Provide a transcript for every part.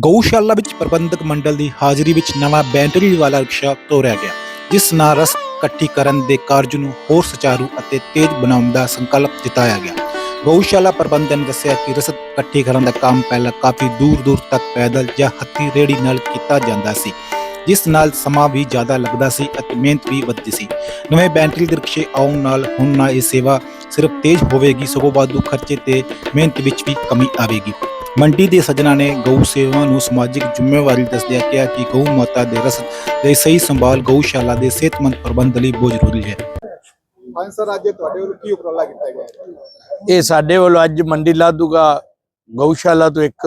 ਗਊਸ਼ਾਲਾ ਵਿੱਚ ਪ੍ਰਬੰਧਕ ਮੰਡਲ ਦੀ ਹਾਜ਼ਰੀ ਵਿੱਚ ਨਵਾਂ ਬੈਟਰੀ ਵਾਲਾ ਰਿਕਸ਼ਾ ਤੋਰਿਆ ਗਿਆ, ਜਿਸ ਨਾਲ ਰਸ ਇਕੱਠੀ ਕਰਨ ਦੇ ਕਾਰਜ ਨੂੰ ਹੋਰ ਸੁਚਾਰੂ ਅਤੇ ਤੇਜ਼ ਬਣਾਉਣ ਦਾ ਸੰਕਲਪ ਜਤਾਇਆ ਗਿਆ। ਗਊਸ਼ਾਲਾ ਪ੍ਰਬੰਧਨ ਨੇ ਦੱਸਿਆ ਕਿ ਰਸਦ ਇਕੱਠੀ ਕਰਨ ਦਾ ਕੰਮ ਪਹਿਲਾਂ ਕਾਫੀ ਦੂਰ ਦੂਰ ਤੱਕ ਪੈਦਲ ਜਾਂ ਹੱਥੀ ਰੇੜੀ ਨਾਲ ਕੀਤਾ ਜਾਂਦਾ ਸੀ, ਜਿਸ ਨਾਲ ਸਮਾਂ ਵੀ ਜ਼ਿਆਦਾ ਲੱਗਦਾ ਸੀ ਅਤੇ ਮਿਹਨਤ ਵੀ ਵੱਧਦੀ ਸੀ। ਨਵੇਂ ਬੈਟਰੀ ਦੇ ਰਿਕਸ਼ੇ ਆਉਣ ਨਾਲ ਹੁਣ ਨਾ ਇਹ ਸੇਵਾ ਸਿਰਫ ਤੇਜ਼ ਹੋਵੇਗੀ, ਸਗੋਂ ਵਾਧੂ ਖਰਚੇ ਤੇ ਮਿਹਨਤ ਵਿੱਚ ਵੀ ਕਮੀ ਆਵੇਗੀ। ਮੰਡੀ ਦੇ ਸੱਜਣਾ ਨੇ ਗਊ ਸੇਵਾ ਨੂੰ ਸਮਾਜਿਕ ਜ਼ਿੰਮੇਵਾਰੀ ਦੱਸਦਿਆਂ ਕਿਹਾ ਕਿ ਗਊ ਮਾਤਾ ਦੇ ਰਸਦ ਦੇ ਸਹੀ ਸੰਭਾਲ ਗਊਸ਼ਾਲਾ ਦੇ ਸਿਹਤਮੰਦ ਪ੍ਰਬੰਧ ਲਈ ਬਹੁਤ ਜ਼ਰੂਰੀ ਹੈ ਹਾਂਜੀ ਸਰ ਅੱਜ ਤੁਹਾਡੇ ਵੱਲੋਂ ਕੀ ਉਪਰਾਲਾ ਕੀਤਾ ਗਿਆ ਹੈ? ਇਹ ਸਾਡੇ ਵੱਲੋਂ ਅੱਜ ਮੰਡੀ ਲਾਧੂਗਾ ਗਊਸ਼ਾਲਾ ਤੋਂ ਇੱਕ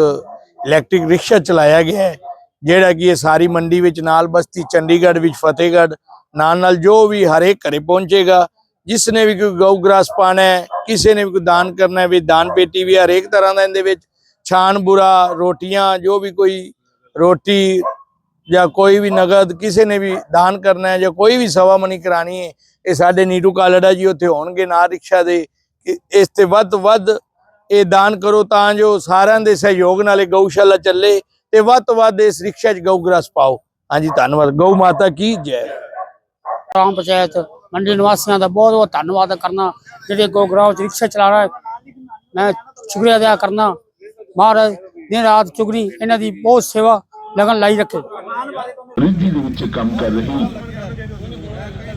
ਇਲੈਕਟ੍ਰਿਕ ਰਿਕਸ਼ਾ ਚਲਾਇਆ ਗਿਆ ਹੈ ਜਿਹੜਾ ਕਿ ਇਹ ਸਾਰੀ ਮੰਡੀ ਵਿੱਚ ਨਾਲ ਬਸਤੀ ਚੰਡੀਗੜ੍ਹ ਵਿੱਚ ਫਤਿਹਗੜ੍ਹ ਨਾਲ ਨਾਲ ਜੋ ਵੀ ਹਰੇਕ ਘਰੇ ਪਹੁੰਚੇਗਾ ਜਿਸ ਨੇ ਵੀ ਕੋਈ ਗਊ ਗ੍ਰਾਸ ਪਾਣਾ ਹੈ ਕਿਸੇ ਨੇ ਵੀ ਕੋਈ ਦਾਨ ਕਰਨਾ ਹੈ ਵੀ ਦਾਨ ਪੇਟੀ ਵੀ ਹਰੇਕ ਤਰ੍ਹਾਂ ਦਾ ਇਹਦੇ ਵਿੱਚ ਛਾਨ ਬੁਰਾ, ਰੋਟੀਆਂ, ਜੋ ਵੀ ਕੋਈ ਰੋਟੀ ਜਾਂ ਕੋਈ ਵੀ ਨਗਦ, ਕਿਸੇ ਨੇ ਵੀ ਦਾਨ ਕਰਨਾ ਹੈ ਜਾਂ ਕੋਈ ਵੀ ਸਵਾ ਮਨੀ ਕਰਾਣੀ ਹੈ, ਇਹ ਸਾਡੇ ਨੀਟੂ ਕਾਲੜਾ ਜੀ ਉੱਥੇ ਹੋਣਗੇ ਨਾਲ ਰਿਕਸ਼ਾ ਦੇ ਇਸ ਤੇ ਵੱਧ ਤੋਂ ਵੱਧ ਇਹ ਦਾਨ ਕਰੋ ਤਾਂ ਜੋ ਸਾਰਿਆਂ ਦੇ ਸਹਿਯੋਗ ਨਾਲ ਇਹ ਗਊਸ਼ਾਲਾ ਚੱਲੇ ਤੇ ਵੱਧ ਤੋਂ ਵੱਧ ਇਸ ਰਿਕਸ਼ਾ 'ਚ ਗਊ ਗ੍ਰਾਸ ਪਾਓ। ਹਾਂਜੀ, ਧੰਨਵਾਦ। ਗਊ ਮਾਤਾ ਕੀ ਜੈ। ਗ੍ਰਾਮ ਪੰਚਾਇਤ, ਮੰਡੀ ਨਿਵਾਸੀਆਂ ਦਾ ਬਹੁਤ ਬਹੁਤ ਧੰਨਵਾਦ ਕਰਨਾ, ਜਿਹੜੇ ਗੋਗਰਾਉ ਰਿਕਸ਼ਾ ਚਲਾ ਰਹੇ, ਮੈਂ ਸ਼ੁਕਰੀਆ ਅਦਾ ਕਰਨਾ। ਮਹਾਰਾਜ, ਦਿਨ ਰਾਤ ਚੁਗਣੀ ਇਹਨਾਂ ਦੀ ਬਹੁਤ ਸੇਵਾ ਲਗਨ ਲਾਈ ਰੱਖੇ। ਰਿੱਧੀ ਦੇ ਵਿੱਚ ਕੰਮ ਕਰ ਰਹੀ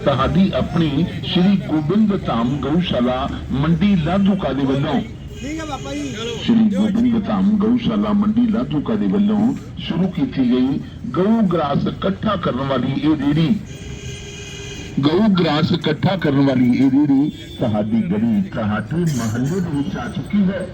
ਤੁਹਾਡੀ ਆਪਣੀ ਸ਼੍ਰੀ ਗੋਬਿੰਦ ਧਾਮ ਗਊਸ਼ਾਲਾ ਮੰਡੀ ਲਾਧੂਕਾ ਦੇ ਵੱਲੋਂ। ਸ਼੍ਰੀ ਗੋਬਿੰਦ ਧਾਮ ਗਊਸ਼ਾਲਾ ਮੰਡੀ ਲਾਧੂਕਾ ਦੇ ਵੱਲੋਂ ਸ਼ੁਰੂ ਕੀਤੀ ਗਈ ਗਊ ਗ੍ਰਾਸ ਇਕੱਠਾ ਕਰਨ ਵਾਲੀ ਇਹ ਰੇੜੀ ਗਊ ਗ੍ਰਾਸ ਇਕੱਠਾ ਕਰਨ ਵਾਲੀ ਇਹ ਰੇੜੀ ਤੁਹਾਡੀ ਗਲੀ, ਤੁਹਾਡੇ ਮਹੱਲੇ ਦੇ ਵਿੱਚ ਆ ਚੁੱਕੀ ਹੈ।